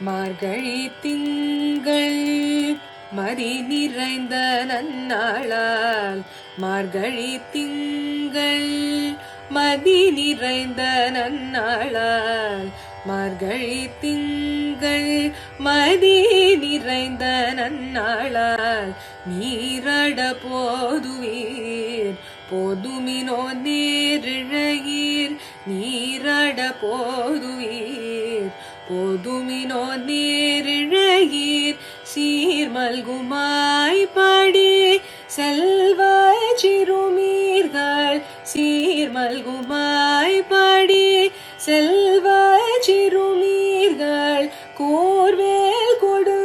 மார்கழி திங்கள் மதி நிறைந்த நன்னாளால். மார்கழி திங்கள் மதி நிறைந்த நன்னாளால். மார்கழி திங்கள் மதி நிறைந்த நன்னாளால். நீரட போதுவீர் போதுமினோ நேரிழையீர். நீரட போதுவீர். போதுமினோ நேரிழையீர் சீர்மல்குமாய் பாடி செல்வ சிறுமீர்கள் சீர்மல்குமாய் பாடி செல்வ சிறுமீர்கள் கோர்வேல் கொடு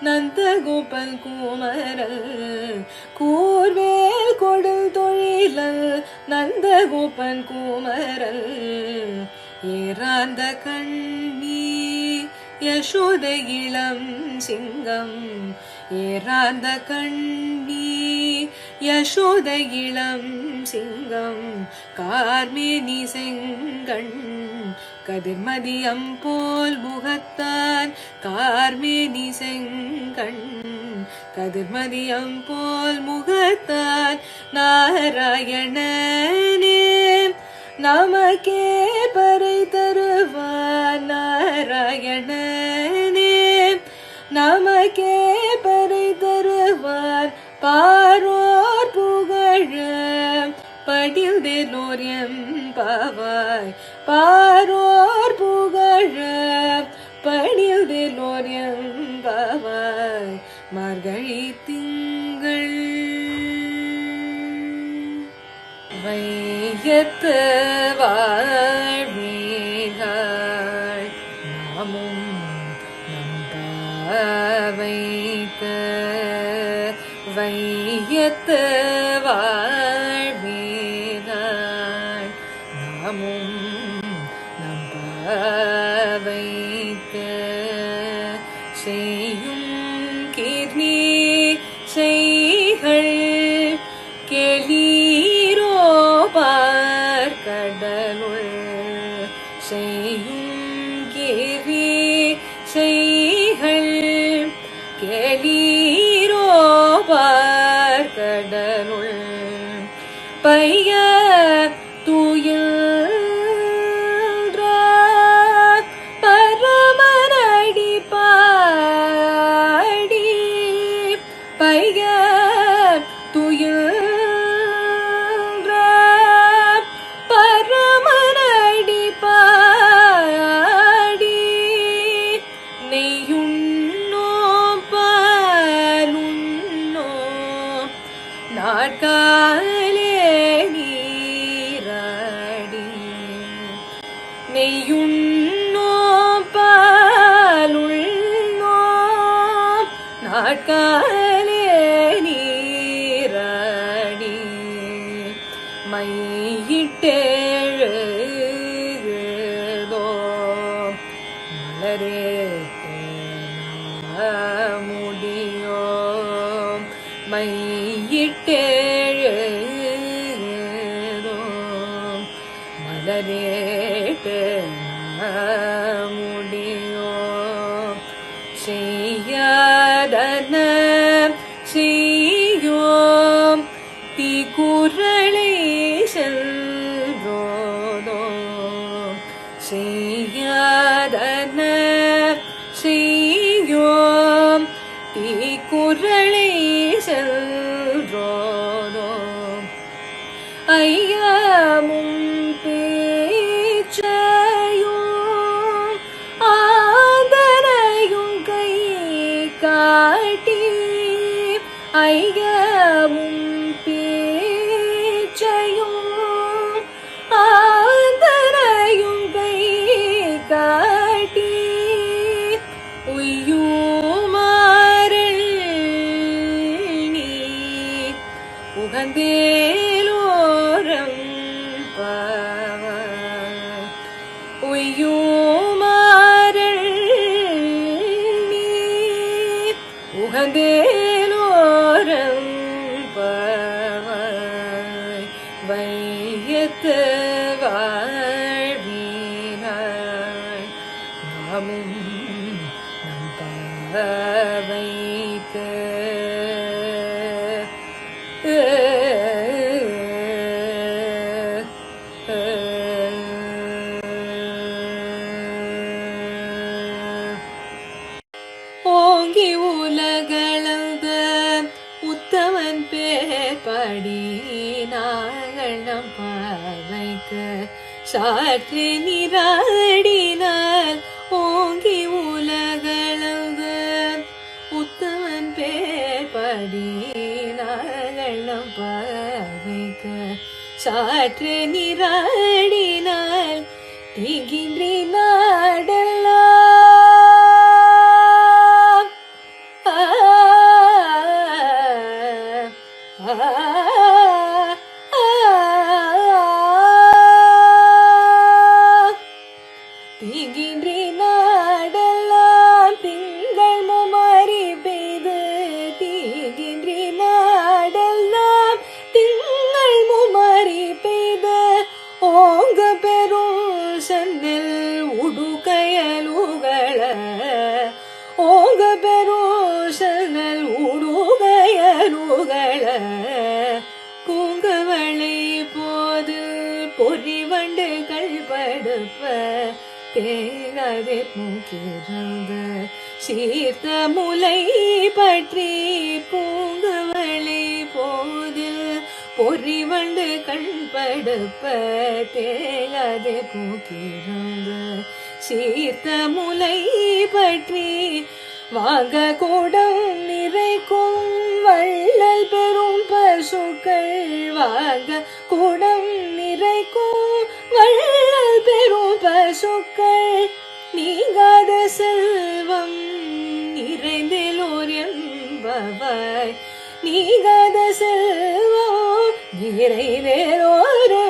நந்த கோபல் குமரல் கூர்வேல் கொடு நந்த கோபன் குமரல் ஏறாந்த கண்ணி யசோத இளம் சிங்கம். ஏறாந்த கண்ணி யசோத இளம் சிங்கம். கார்மேனி செங்கண் கதிர்மதியம் போல் முகத்தான் கார்மேனி செங்கண் கதிர்மதியம் போல் முகத்தான். நாராயணனே நமக்கே பறை தருவான் நாராயணனே. நமக்கே பறை தருவார் பாரோர் புகழ. படில்தேனோர் எம்பவாய் பாரோர் புகழ. படில்தேனோர் எம்பவாய் மார்கழி திங்கள் வையத்து வாழ்வீர்கள். நாமும் நம்ப வைத்த வையத்து வாழ் பை மலரே முடியோ மையிட்டேழுதோ ஐயாவும் ஓங்கி உலகளந்த உத்தமன் பேர் படி நாங்கள் நம் பார்வைக்கு சாற்று நிராடினால் ஓங்கி உலகளந்த உத்தமன் பேர் படி நாங்கள் நம் பார்வைக்கு சாற்று நிராடினால் திகின்றி நாட தேங்காதே மூக்கிறந்த சீர்த்த முலை பற்றி பூங்கவளை போது பொறிவண்டு கண்படுப்ப தேங்காதே மூக்கிறந்த சீர்த்த முலை பற்றி வாங்க கூடம் நிறைக்கும் வள்ளல் பெரும் பசுக்கள் வாங்க கூடம் சொற்கள் நீங்காத செல்வம் நிறைந்திலோர் என்பவர். நீங்காத செல்வம் நிறைவேறோர்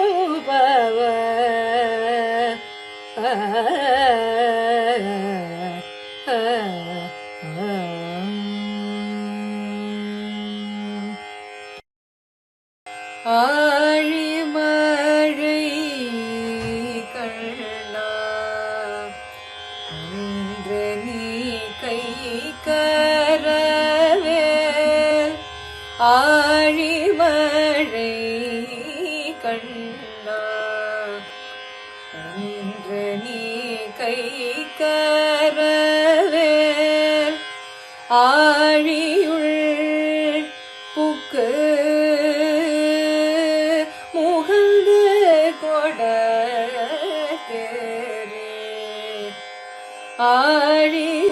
are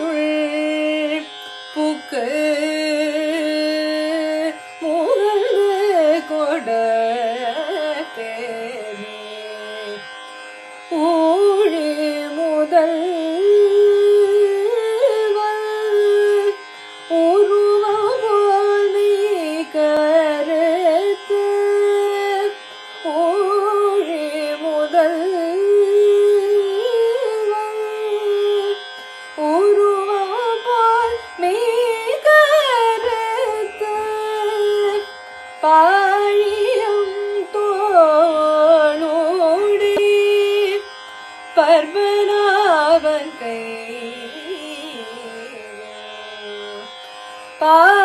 Bye.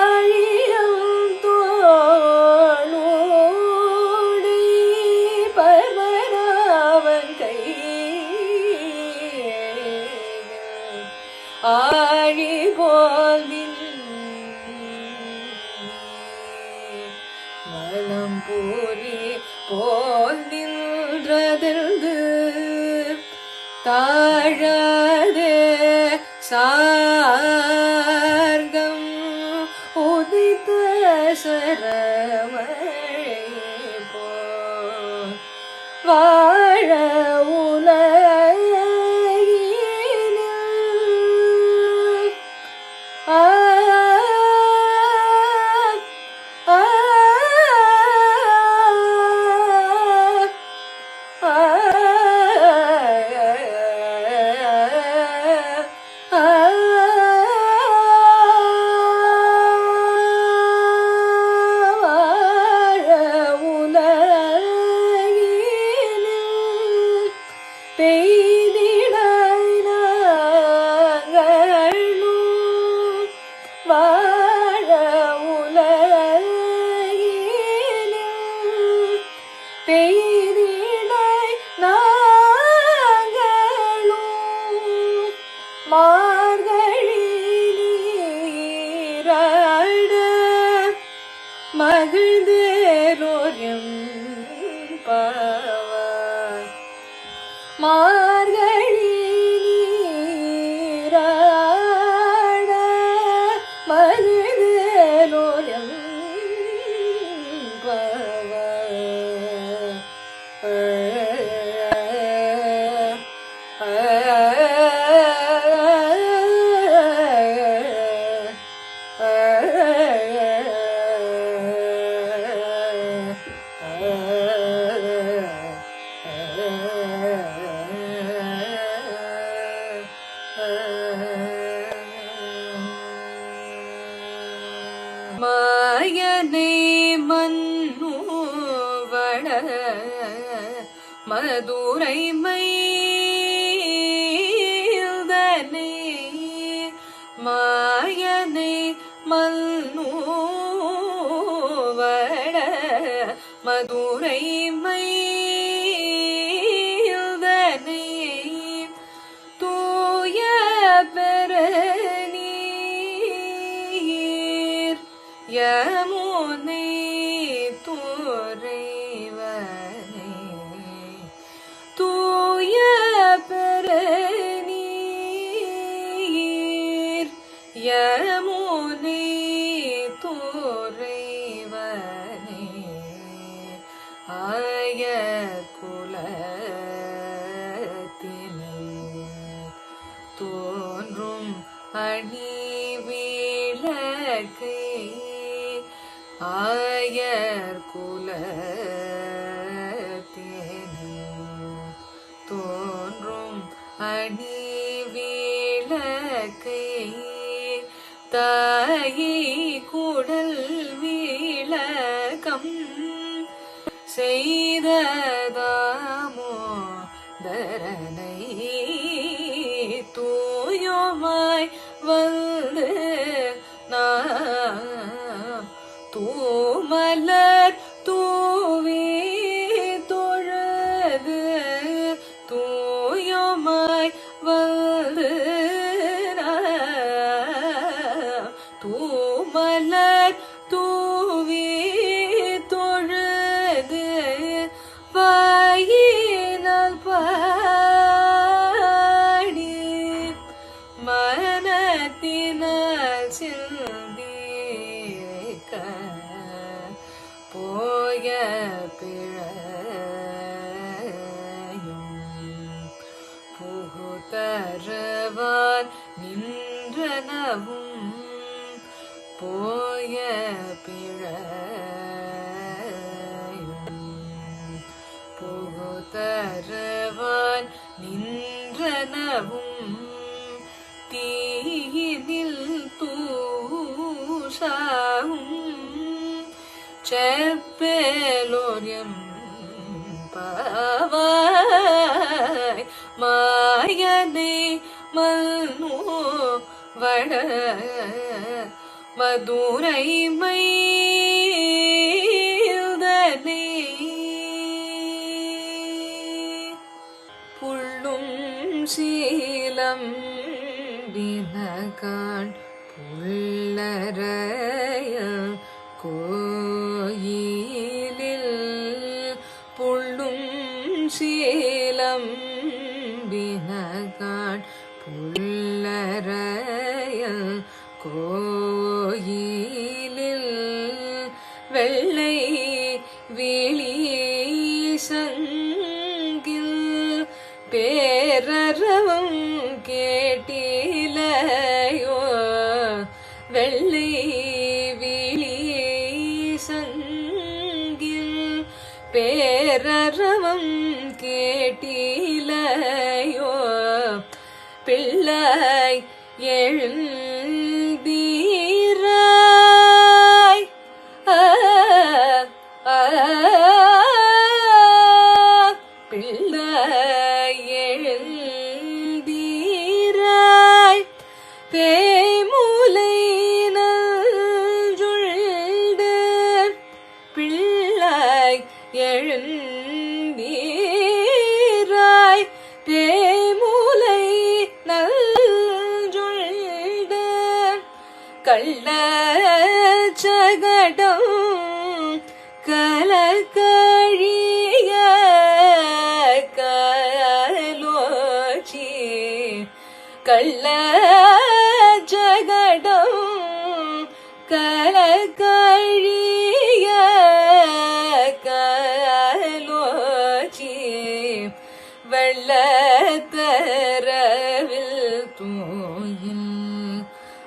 मधुरै मयि தகையே தாயே. पुरवान् நின்றனவும் மதுரை மைதனே புள்ளும் சீலம் வினகான் புல்லரைய கோயில் எழும்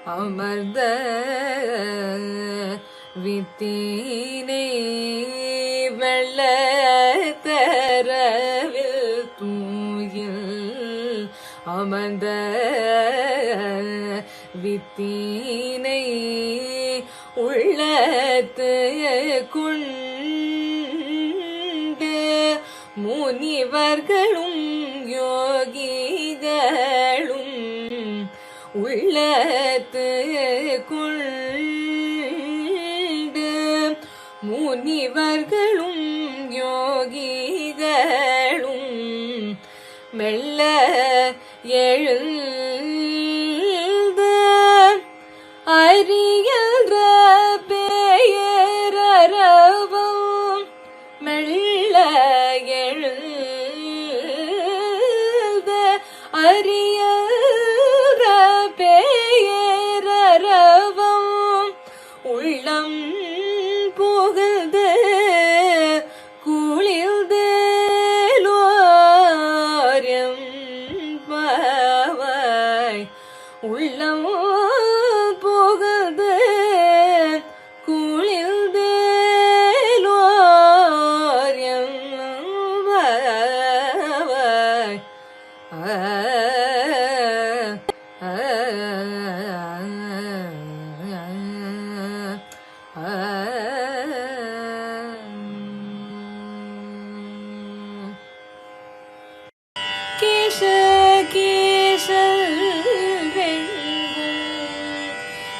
அமர்ந்த வித்தீனை வெள்ள தரவில் தூயில் அமர்ந்த வித்தீனை உள்ளத்து கொண்டு முனிவர்களும் யோகி உள்ளத்து கொண்டு முனிவர்களும் யோகிகளும் மெல்ல எழுந்த அரியல்ற பெயரவும் மெல்ல எழுந்த அரியல்ற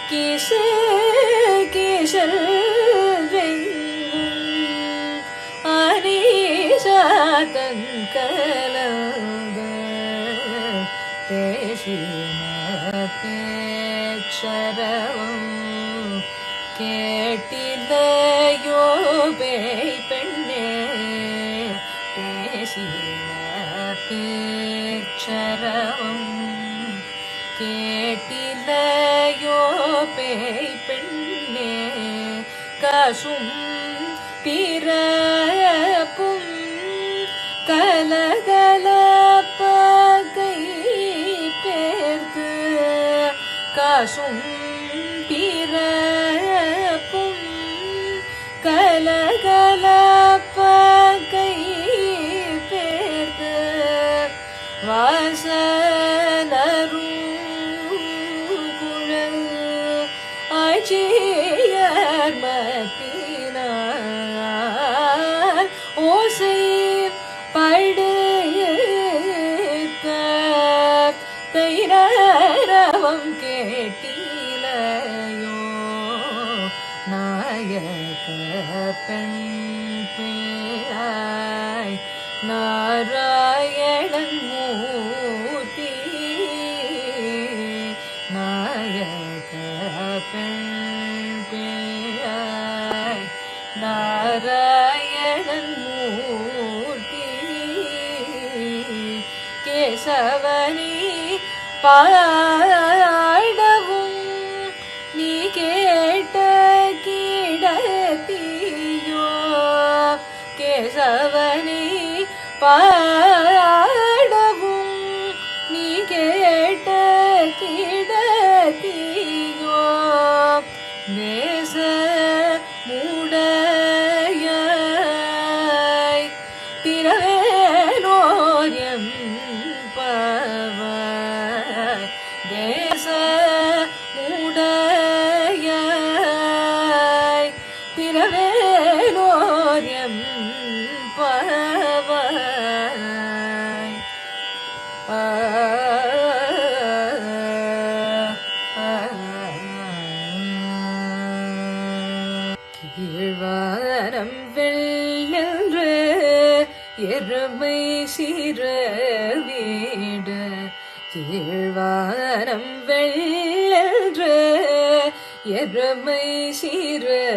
கேச கேசல் ரெங்கும் ஆனேசாதன் கலந்த பேசின பேச்சரவும் கேட்டிலையோ பேய் பெண்ணே பேசின பேச்சரவும் கேட்டிலையோ பேய் பெண்ணே கசும் பிறப்பும் கலகலப்பகை பேர்த்து கசும் பிறப்பும் கலகலப்பகை பேர்த்து வாச പാടവും നീ കേട്ട കീടത്തിയോ കേശവനെ പാ எருமை சிற வீடு கீழ்வாரம் வெள்ளென்று எருமை சிறவீடு.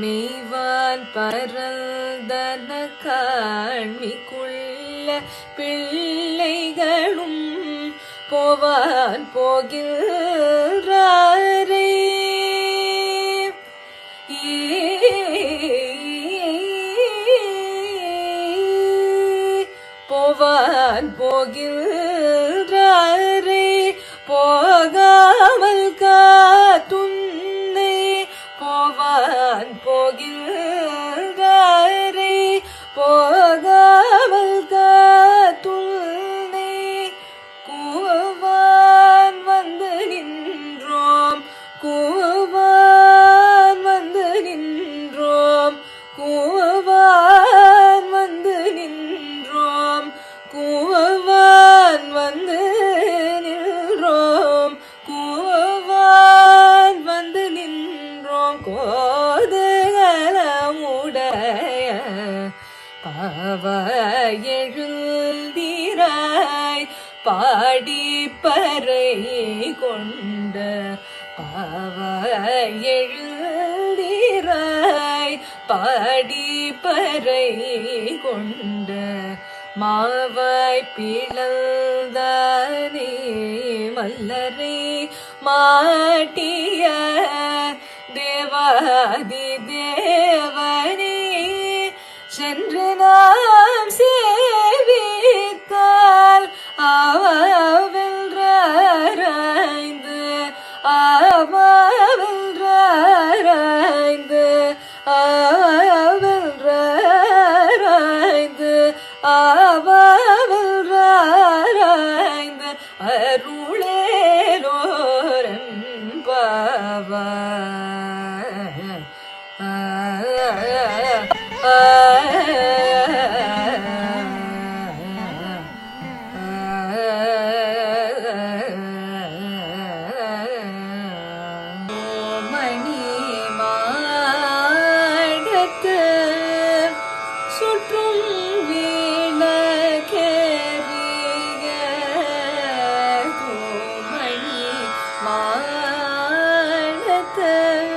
மெய்வான் பரந்தன காண்மிக்குள்ள பிள்ளைகளும் போவான் போகிறார் போவான் பிளந்தானே மல்லரை மாட்டிய தேவாதி there.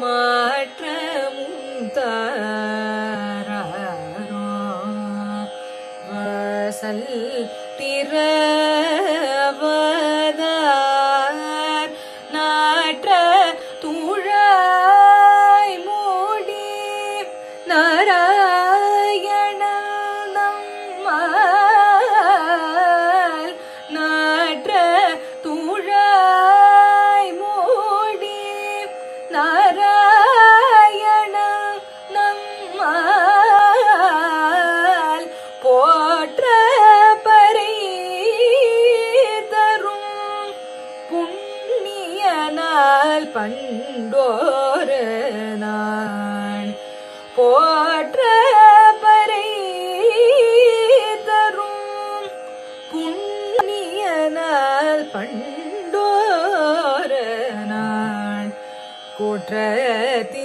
மாற்றமும் தாரோ வசல் കണ്ടോരനാൾ കുട്ടത്തി